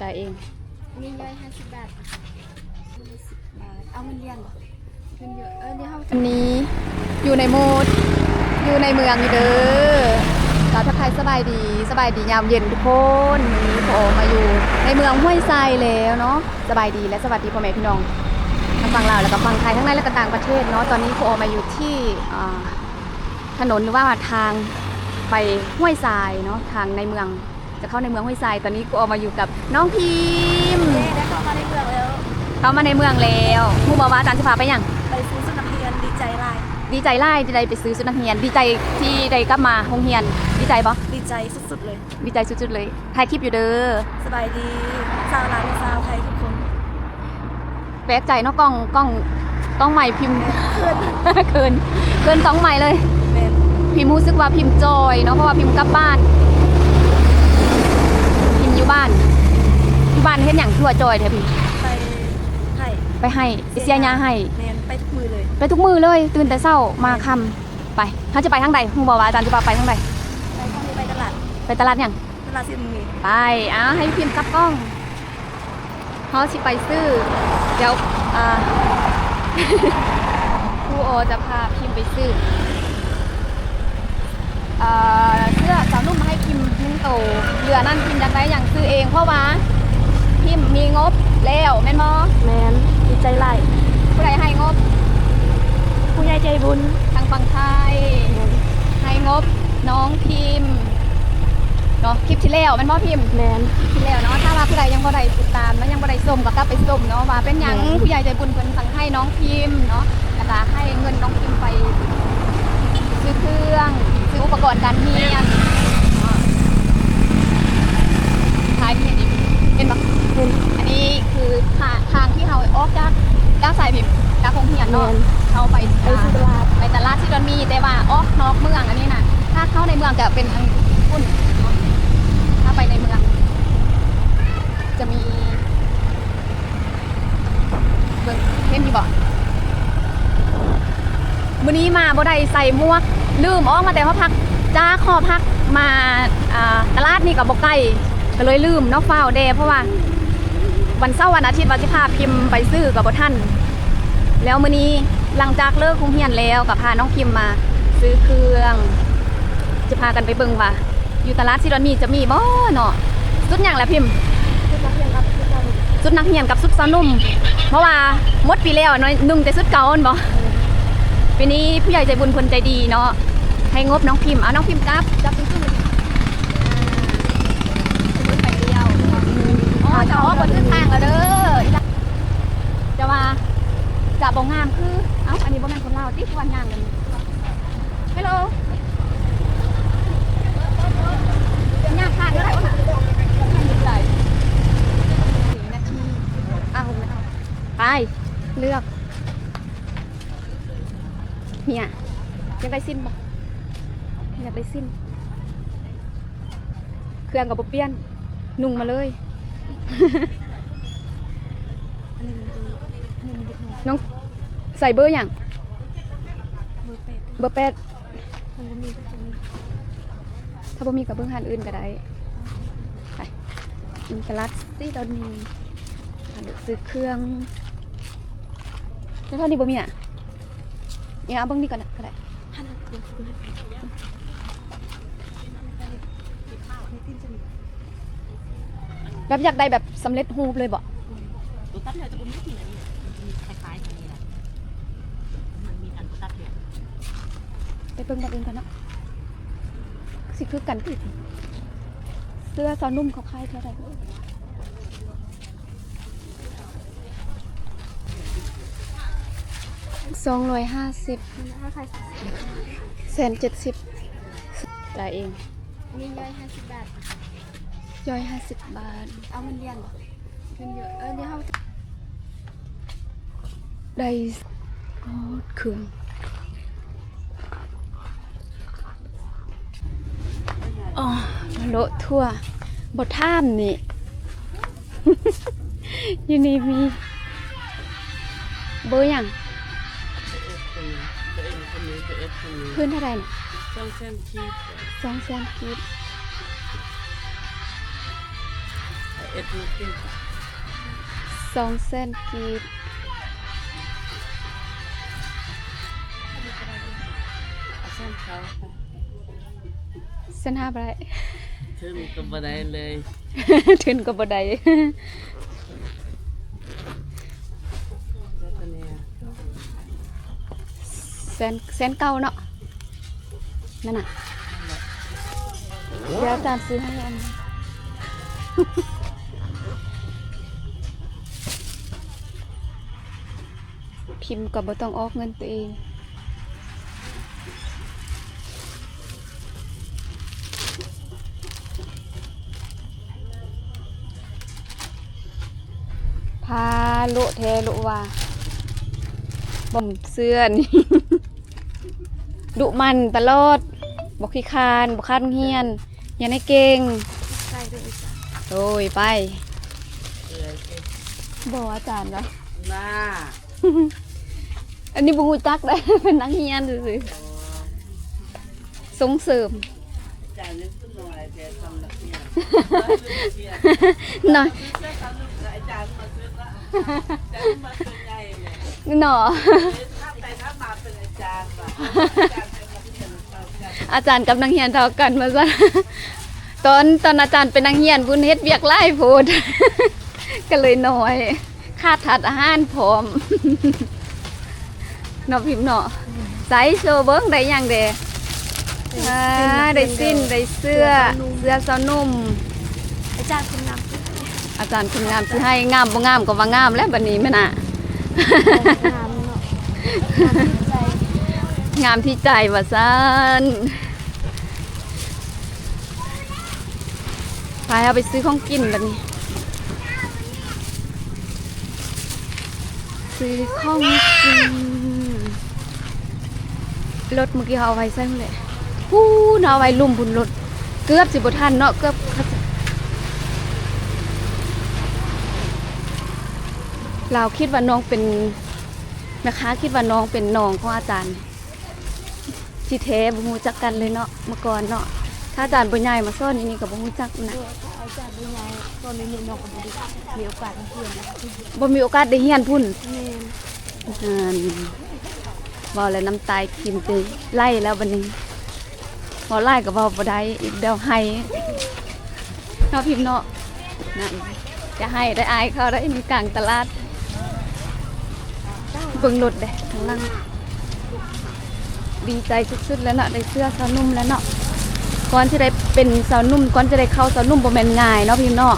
จ่ายเองมีย่อยห้าสิบบาทมีสิบบาท เอาเงินเรียนบ่เงินเยอะเออเดี๋ยวเขาวันนี้อยู่ในโหมด อยู่ในเมืองอยู่เด้อสาวทักทายสบายดีสบายดียามเย็นทุกคนวันนี้พอมาอยู่ในเมืองห้วยทรายแล้วเนาะสบายดีและสวัสดีพ่อแม่พี่น้องทั้งฝั่งลาวแล้วก็ฝั่งไทยทั้งในและก็ต่างประเทศเนาะตอนนี้พอมาอยู่ที่อ่าถนนหรือว่าทางไปห้วยทรายเนาะทางในเมือง จะเข้าในเมืองห้วยทรายตอนนี้กูออกมาอยู่กับน้องพิมพ์เย้ได้เข้ามาในเมืองแล้ว เข้ามาในเมืองแล้วผู้บอกว่าอาจารย์จะพาไปยังไปซื้อสุนัขเรียนดีใจหลาย ดีใจไล่ที่ได้ไปซื้อชุดนักเรียน ดีใจที่ได้กลับมาโรงเรียนดีใจปะดีใจสุดๆเลย ดีใจสุดๆเลยถ่ายคลิปอยู่เด้อสบายดีชาวลาวและชาวไทยทุกคนแปลกใจเนาะกล้องกล้องกล้องใหม่พิมพ์ เกินเกินสองใหม่เลยแม่นพิมพ์รู้สึกว่าพิมพ์จอยเนาะเพราะว่าพิมพ์กลับบ้านพิมพ์ อยู่บ้านอยู่บ้านเห็นอย่างทั่วจอยแท้พิมพ์ไปให้ไปให้ไปเสียยาให้แม่นไปทุกมือเลยไปทุกมือเลย ตื่นแต่เช้ามาค่ำไปเขาจะไปทางใดฮู้บอกว่าอาจารย์จะพาไปทางใดไปข้างนี้ไปตลาดไปตลาดหยังตลาดสินมีไปอะให้พิมพ์กลับกล้องเขาสิไปซื้อเดี๋ยวอ่าครูโอจะพาพิมพ์ไปซื้อ เอ่อเสื้อสาวนุ่มมาให้พิมพ์นึ่งโตเหลือนั่นพิมพ์อยากได้อย่างซื้อเองเพราะว่าพิมพ์มีงบแล้วแม่นมอแม่นดีใจหลายผู้ใดให้งบผู้ใหญ่ใจบุญทางฝั่งไทยให้งบน้องพิมพ์เนาะคลิปที่แล้วแม่นมอพิมพ์ แม่นที่แล้วเนาะถ้าว่าผู้ใดยังบ่ได้ติดตามแล้วยังบ่ได้ส้มก็กลับไปส้มเนาะว่าเป็นหยังอืม ผู้ใหญ่ใจบุญเพิ่นสั่งให้น้องพิมพ์เนาะแล้วก็ให้เงินน้องพิมพ์ไปซื้อเครื่อง ซื้ออุปกรณ์การเรียนเนาะท้ายที่เห็นอีกเห็นปะเห็นอันนี้คือทางทางที่เราออกจากจากสายพิมพ์จากคงเฮียนเนาะแม่นเขาไปไปซื้อตลาดไปตลาดที่ดอนมีแต่ว่าออกนอกเมืองอันนี้นะถ้าเข้าในเมืองจะเป็นทางพุ่นเนาะถ้าไปในเมือง จะมีเบิ่งเห็นอยู่บ่ มื้อนี้มาบ่ได้ใส่หมวกลืมออกมาแต่ว่าพักจ้าขอพักมาตลาดนี่ก็บ่ใกล้ก็เลยลืมเนาะฟ้าวแดเพราะว่าวันเสาร์วันอาทิตย์วันสิพาพิมพ์ไปซื้อกับบ่ทันแล้วมื้อนี้หลังจากเลิกโรงเรียนแล้วก็พาน้องพิมพ์มาซื้อเครื่อง จะพากันไปเบิ่งว่าอยู่ตลาดซิดอนมีจะมีบ่เนาะสุดหยังแหละพิมพ์ชุดนักเรียนรับชุดเราสุดนักเรียนกับสุดสาวนุ่ม เพราะว่าหมดปีแล้วน้อยนุ่งแต่สุดเก่าอันบ่ ปีนี้ผู้ใหญ่ใจบุญคนใจดีเนาะให้งบน้องพิมพ์เอาน้องพิมพ์กลับจับซื้อๆเลยอ่าไปเดียวอ๋อจะออกบนเส้นทางแล้วเด้ออีหล่ะจะว่าจะบ่งามคือ เอ้าอันนี้บ่แม่นคนลาวติวันงามกันฮัลโหลเป็นงามทางเท่าไหร่วะน่ะไม่เป็นไร สี่นาทีอ้าวหกนาทีไป เลือก เนี่ย ยังได้สิ้นปะอยากได้สิ้น เครื่องกับปเปี้ยน นุ่งมาเลยอันนี้มันดีอันนี้มันดีเนาะน้องใส่เบอร์อย่าง เบอร์แปดเบอร์แปดมันก็มีก็จะมีถ้าบ่มีกับเบอร์หันอื่นก็ได้ ไปอินตลัดซี่ตอนนี้อันนี้ซื้อเครื่องแล้วเท่านี้บ่มีอะเนี่ยเอาเบิ่งนี่ก่อนนะก็ได้ แบบอยากได้แบบสำเร็จรูปเลยบ่ตัวตัดเนี่ยจะเป็นวิธีไหนเนี่ยมันจะมีคล้ายๆกันนี่แหละมันมีอันตัวตัดเนี่ยไปเบิ่งแบบอื่นกันเนาะสิคือกันติดเสื้อซอนุ่มเขาคล้ายเท่าไหร่สองร้อยห้าสิบมันถ้าใครแสนเจ็ดสิบจ่ายเอง มีย่อยห้าสิบบาท ย่อยห้าสิบบาท เอาเงินเรียนบ่เงินเยอะเออเดี๋ยวเขาได้โอ้เครื่องอ๋อมาโละทั่วบทท่ามนี่ อยู่นี่มี เบอร์อย่าง พื้นเท่าไหร่น่ะต้องเส้นที่สองแสนกีบเอ็ดลูกที่สองเส้นกีบเอาเส้นเขาค่ะเส้นห้าไปถึงกับบันไดเลยถึงกับบ่ได้ แล้วตอนนี้ เส้นเส้นเก่าเนาะนั่นน่ะเดี๋ยวอาจารย์ซื้อให้อันนี้พิมพ์ก็บ่ต้องออกเงินตัวเองพาโลเทโลว่าบ่มเสื้อนี่ ดุมันตลอดบ่ขี้คร้านบ่คร้านเฮียน อย่าให้เก่งใส่ด้วยจ้ะโอ้ยไปเอ้ยเอ้ยบ่อาจารย์เหรอหน้าอันนี้บ่ฮู้จักได้ เป็นนักเรียนซื่อๆส่งเสริมจานนี้ขึ้นหน่อยแต่ทำนักเรียนหน่อยเสื้ อทำลูกอาจารย์มาซื้อละอาจารย์มาซื้อไงเนี่ยหนอถ้าไปถ้ามาเป็นอาจารย์ว่ะอาจารย์เป็นนักเรียนเราจะอาจารย์กับนักเรียนเท่ากันมาซะตอนตอนอาจารย์เป็นนักเรียนบุญเฮ็ดเวียกหลายโพดก็เลยน้อยค่าทัดอาหารพร้อมเนาะพิมพ์เนาะใส่โชว์เบิ้งได้หยังเด้อ่าได้สิ้นได้เสื้อเสื้อสาวนุ่ม อาจารย์คุณนำอาจารย์คุณงามสิให้งามบ่งามก็ว่างามแล้วบัดนี้แม่น่ะงามเนาะ งามที่ใจว่าซั่นไปเอาไปซื้อของกินบัดนี้ซื้อของกินรถเมื่อกี้เขาเอาไว้ใส่หมดเลยฮู้น่าเอาไว้ลุ่มบุญรถเกือบสิบ่ทันเนาะเกือบเราคิดว่าน้องเป็นนะคะคิดว่าน้องเป็นน้องของอาจารย์ ที่แท้บ่ฮู้จักกันเลยเนาะเมื่อก่อนเนาะถ้าอาจารย์บ่ใหญ่มาสอนอีนี่ก็บ่ฮู้จักนะอาจารย์เป็นไงตอนนี้มีน้องกับบุรีมีโอกาสมาเรียนนะคะบ่มีโอกาสได้เรียนพุ่นแม่นนั่นเว้าแล้วน้ำตายกินไปไล่แล้วบัดนี้พอไล่ก็เว้าบ่ได้อีกเดี๋ยวให้เนาะพิมพ์เนาะนั่นจะให้ได้อายเขาได้มีกลางตลาดเบิ่งรถเด้ข้างล่าง ดีใจสุดๆแล้วเนาะได้เสื้อสาวนุ่มแล้วเนาะก่อนจะได้เป็นสาวนุ่มก่อนจะได้เข้าสาวนุ่มบ่แม่นง่ายเนาะพิมพ์เนาะ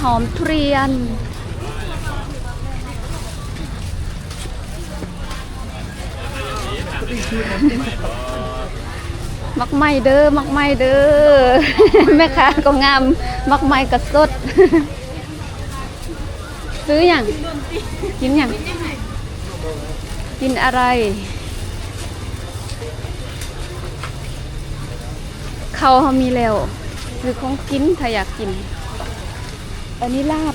หอมทุเรียนมักไม่เด้อมักไม่เด้อแม่ค้าก็งามมักไม่ก็สด ซื้ออย่างกินอย่าง กินอะไร เขาเขามีแล้วซื้อของกินถ้าอยากกิน อันนี้ลาบ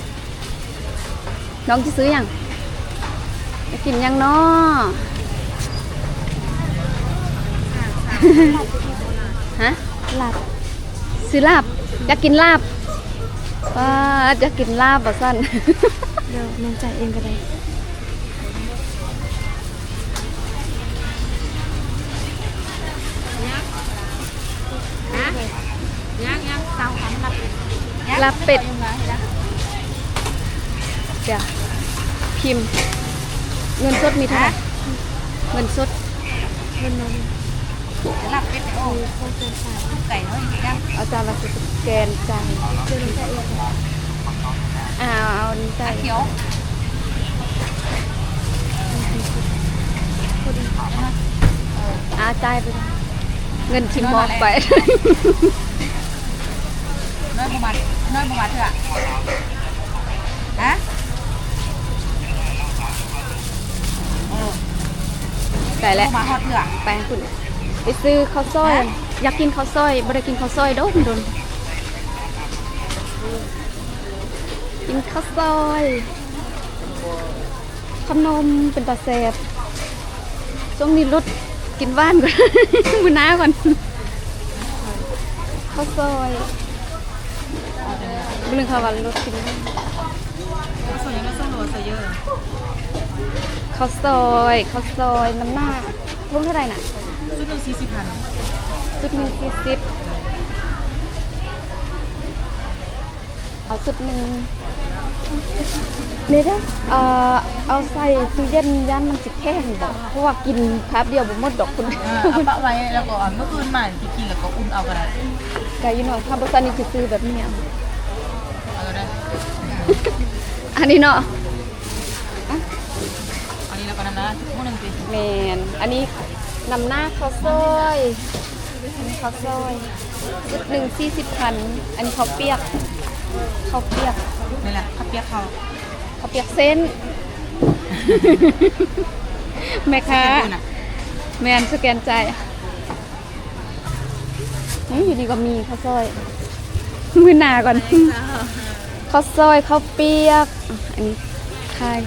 น้องจะซื้ออย่างจะกินอย่างน้อฮะหลับซื้อลาบอยากกินลาบป้าดอยากกินลาบบ่สั้นเดี๋ยวแม่จ่ายเองก็ได้ ย่างย่างเตาหันรับ ลาบเป็ดเดี๋ยวพิมพ์ เงินสดมีเท่าไหร่เงินสดเงินนมรับเป็ดโอ้มีโคเซนไฟไก่น้อยย่างอาจารย์ว่าสิสแกนจ่ายเดี๋ยวแม่จ่ายเองก็ได้อ่าเอาอันนี้จ่ายเขียวอ่าจ่ายไปเลยเงินทิมมอกไปน้อยประมาณ น้อยประมาณเท่าไหร่ฮะได้แล้วประมาณฮอดเท่าไหร่ไปให้คุณไปซื้อข้าวซอย อยากกินข้าวซอยบ่ได้กินข้าวซอยโดนโดนกินข้าวซอยขนมเป็นตาแสบช่วงนี้ลดกินหว่านก่อนบุญน้าก่อนข้าวซอยห นึ่งค่ะวันรถกินส่วนใหญ่ก็ส่งโลซะเยอะข้าวซอยข้าวซอยน้ำหน้าทุ่งเท่าไหร่น่ะชุดหนึ่งสี่สิบพันชุดหนึ่งสี่สิบเอาชุดหนึ่งนี่เด้อเอ่อเอาใส่ตู้เย็นยันมันสิแข็งบ่เพราะว่ากินแป๊บเดียวบ่หมดดอกคุณเอาปะไว้แล้วก็เมื่อคืนใหม่ที่กินแล้วก็อุ่นเอาก็ได้กายินว่าถ้าบ่ซันนี่สิซื้อแบบนี้เอา เอาก็ได้ อันนี้เนาะอันนี้แล้วก็น้ำนะหม้อหนึ่งสิแมนอันนี้นำหน้าข้าวซอยอันนี้ข้าวซอยชุดหนึ่งสี่สิบพัน อันนี้ข้าวเปียกข้าวเปียกนี่แหละข้าวเปียกเขาข้าวเปียกเส้น แม่ค้าแกนน่ะแมนสแกนใจายนี่อยู่ดีก็มีข้าวซอยมือหนาก่อน ข้าวซอยข้าวเปียก อันนี้คาย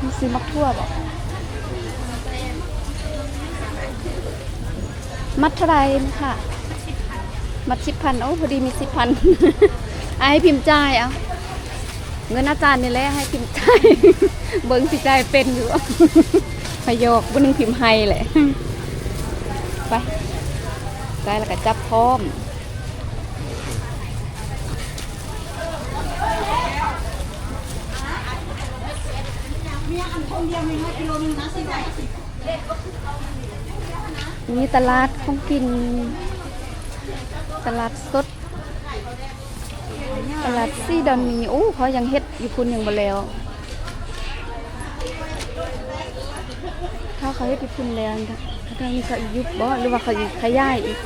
มีซื้อมักทั่วบอกมัดเท่าไรค่ะ มัดสิบพันโอ้พอดีมีสิบพันอะให้พิมพ์จ่ายเอาเงินอาจารย์นี่แหละให้พิมพ์จ่ายเบิ้งสิจ่ายเป็นอยู่พยอกบุนึงพิมพ์ให้แหละไปได้แล้วก็จับพร้อม มีตลาดของกิน ตลาดสด ตลาดซีดอนมีโอ้เขายังเฮ็ดอยู่คุณยังบ่แล้ว ถ้าเขาเฮ็ดอยู่คุณแล้วนะถ้ามีเขาอีกยุบบ่หรือว่าเขาขยายอีก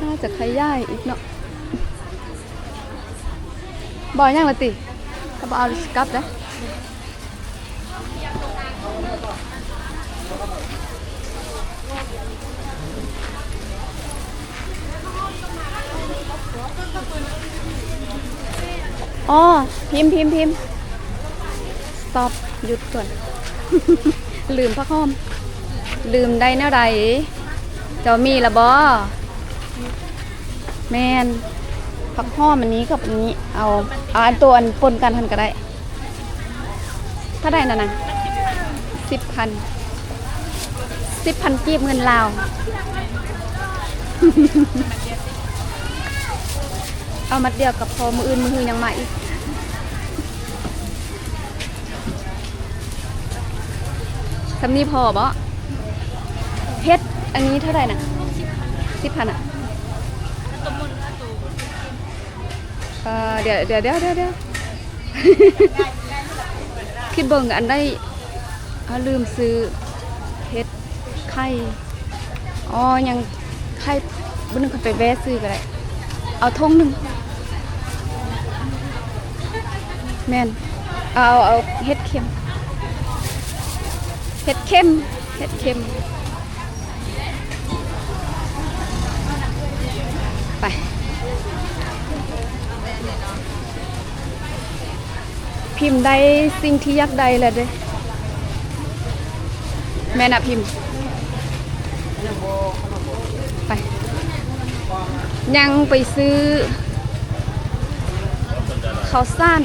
น่าจะขยายอีกเนาะบ่ยังละติถ้าบ่เอาสิกลับเด้ อ๋อพิมพ์พิมพ์พิมพ์ stop หยุดก่อน ลืมพักห้อม ลืมได้แนวใดเจ้ามีละบอแมนพักห้อมอันนี้กับอันนี้ เอาเอาอันตัวอันปนกันทันก็ได้ ถ้าได้นะนะสิบพันสิบพันกีบเงินลาว เอามัดเดียวกับพอมืออื่นมือหือยังมาอีกสำนีพอบ่เพชรอันนี้เท่าไหร่นะสิบพันอะเออเดี๋ยวเดี๋ยวเดี๋ยวเดี๋ยวเดี๋ยวคิดเบิ่งอันได้เอาลืมซื้อเพชรไข่อ๋อยังไข่บุนึงไปแวะซื้อก็ได้เอาทงหนึ่ง แม่นเอาเอาเห็ดเค็มเห็ดเค็มเห็ดเค็มไปพิมพ์ได้สิ่งที่อยากได้แล้วเด้แม่น่ะพิมพ์ไป ยังไปซื้อข้าวซ่าน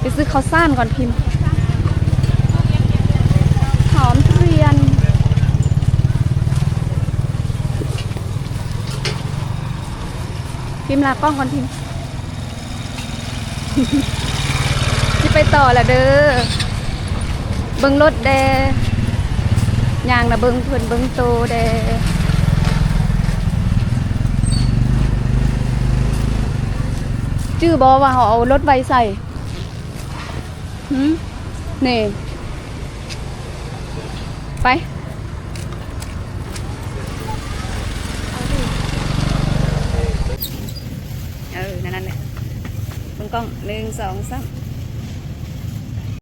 ไปซื้อข้าวซ่านก่อนพิมพ์หอมทุเรียน พิมพ์ลากล้องก่อนพิมพ์ที่ไปต่อละเด้อ เบิ้งรถแดยางนะเบิ้งเพื่อนเบิ้งโตแดชื่อบอว่าเขาเอารถไวใส่ นี่ ไป เออ นั่นนั่นเละเบิ่งกล้องหนึ่งสองสาม